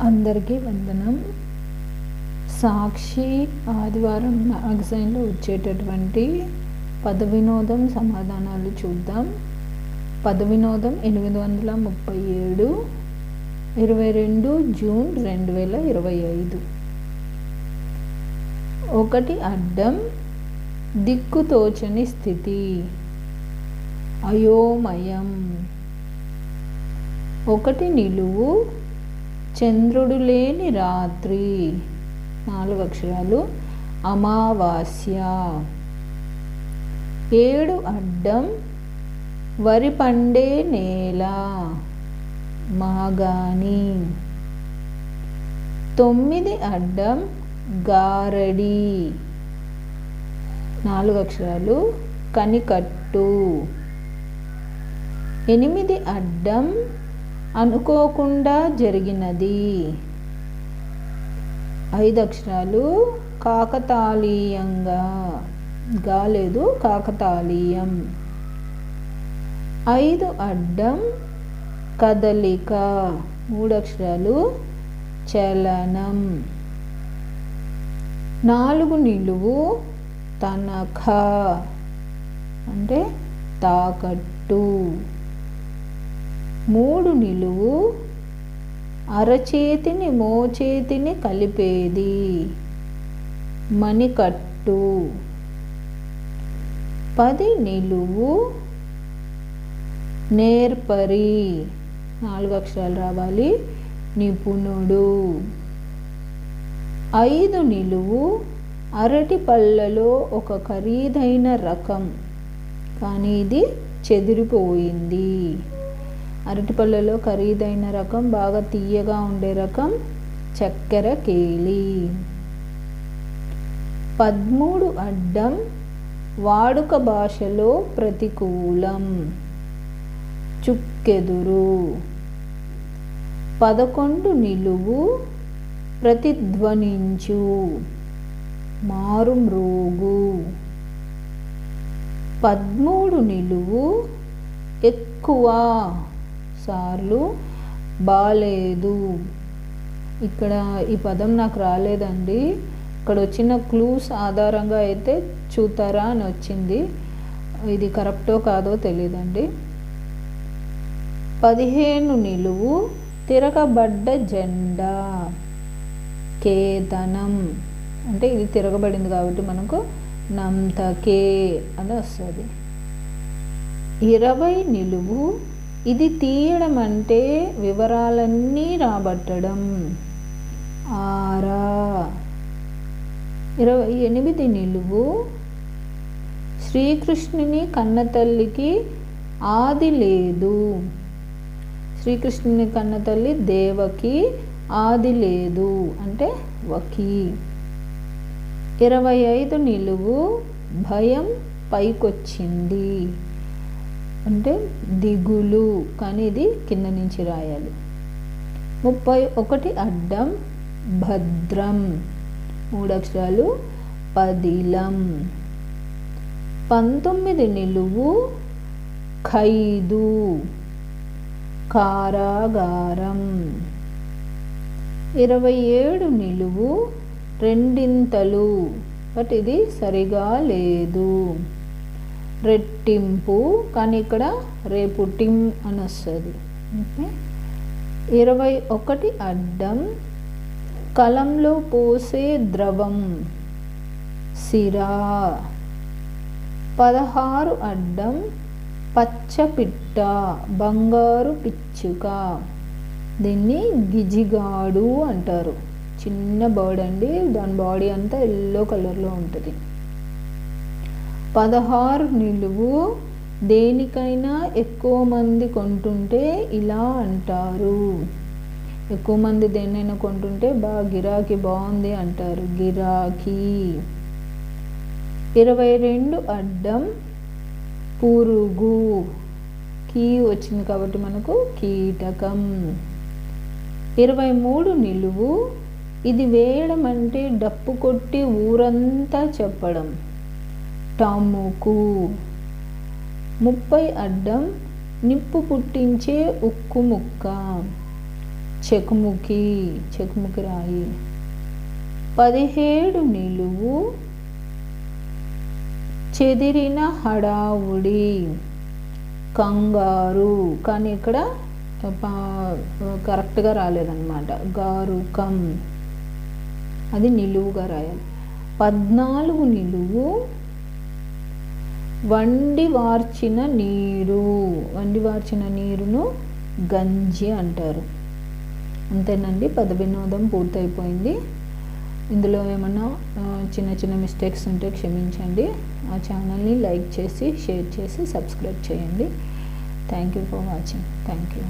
అందరికీ వందనం. సాక్షి ఆదివారం మ్యాగజైన్లో వచ్చేటటువంటి పద వినోదం సమాధానాలు చూద్దాం. పద వినోదం ఎనిమిది వందల ముప్పై ఏడు ఇరవై రెండు జూన్ రెండు వేల ఇరవై ఐదు. ఒకటి అడ్డం దిక్కుతోచని స్థితి. అయోమయం. ఒకటి నిలువు చంద్రుడు లేని రాత్రి. నాలుగు అక్షరాలు. అమావాస్య. ఏడు అడ్డం. వరి పండే నేల. మాగాని తొమ్మిది అడ్డం. గారడి. నాలుగు అక్షరాలు. కనికట్టు. ఎనిమిది అడ్డం. అనుకోకుండా జరిగినది. ఐదు అక్షరాలు కాకతాళీయంగా. గాలేదు కాకతాళీయం. ఐదు అడ్డం కదలిక. మూడు అక్షరాలు చలనం. నాలుగు నిలువు తనఖా. అంటే తాకట్టు. మూడు నిలువు అరచేతిని మోచేతిని కలిపేది. మణికట్టు పది నిలువు నేర్పరి. నాలుగు అక్షరాలు రావాలి. నిపుణుడు ఐదు నిలువు అరటి పళ్ళలో ఒక ఖరీదైన రకం. కానీ ఇది చెదిరిపోయింది. అరటిపళ్ళలో ఖరీదైన రకం బాగా తీయగా ఉండే రకం చక్కెర కేలి పదమూడు అడ్డం వాడుక భాషలో ప్రతికూలం. చుక్కెదురు. పదకొండు నిలువు ప్రతిధ్వనించు. మారుమ్రోగు. పదమూడు నిలువు ఎక్కువ. సార్లు బాలేదు. ఇక్కడ ఈ పదం నాకు రాలేదండి. ఇక్కడ వచ్చిన క్లూస్ ఆధారంగా అయితే చూతారా అని వచ్చింది. ఇది కరెక్టో కాదో తెలియదండి పదిహేను నిలువు తిరగబడ్డ జెండా. కేతనం. అంటే ఇది తిరగబడింది కాబట్టి మనకు నంతకే అని వస్తుంది. ఇరవై నిలువు ఇది తీయడం అంటే వివరాలన్నీ రాబట్టడం. ఆరా. ఇరవై ఎనిమిది నిలువు. శ్రీకృష్ణుని కన్నతల్లికి ఆది లేదు. శ్రీకృష్ణుని కన్నతల్లి దేవకి ఆది లేదు. అంటే వకి. ఇరవై ఐదు నిలువు. భయం పైకొచ్చింది. అంటే దిగులు కానీ ఇది కింద నుంచి రాయాలి. ముప్పై ఒకటి అడ్డం భద్రం. మూడు అక్షరాలు పదిలం. పంతొమ్మిది నిలువు ఖైదు. కారాగారం. ఇరవై ఏడు నిలువు రెండింతలు. బట్ ఇది సరిగా లేదు. రెట్టింపు కానీ ఇక్కడ రేపు టిం అని వస్తుంది ఓకే. ఇరవై ఒకటి అడ్డం కలంలో పోసే ద్రవం సిరా. పదహారు అడ్డం పచ్చపిట్ట బంగారు పిచ్చుక. దీన్ని గిజిగాడు అంటారు. చిన్న బర్డ్ అండి దాని బాడీ అంతా ఎల్లో కలర్లో ఉంటుంది. పదహారు నిలువు దేనికైనా ఎక్కువ మంది కొంటుంటే ఇలా అంటారు. ఎక్కువ మంది దేన్నైనా కొంటుంటే బాగా గిరాకీ బాగుంది అంటారు. గిరాకీ. ఇరవై రెండు అడ్డం పురుగు. కీ వచ్చింది కాబట్టి మనకు కీటకం. ఇరవై మూడు నిలువు ఇది వేయడం అంటే డప్పు కొట్టి ఊరంతా చెప్పడం. టాముకు ముప్పై అడ్డం నిప్పు పుట్టించే ఉక్కు ముక్క. చెకుముకి చెకుముకి రాయి. పదిహేడు నిలువు చెదిరిన హడావుడి. కంగారు. కానీ ఇక్కడ కరెక్ట్గా రాలేదన్నమాట. గారుకం. అది నిలువుగా రాయాలి. పద్నాలుగు నిలువు వండి వార్చిన నీరు వండి వార్చిన నీరును గంజి అంటారు. అంతేనండి పద వినోదం పూర్తయిపోయింది. ఇందులో ఏమన్నా చిన్న చిన్న మిస్టేక్స్ ఉంటే క్షమించండి. ఆ ఛానల్ని లైక్ చేసి షేర్ చేసి సబ్స్క్రైబ్ చేయండి. Thank you for watching thank you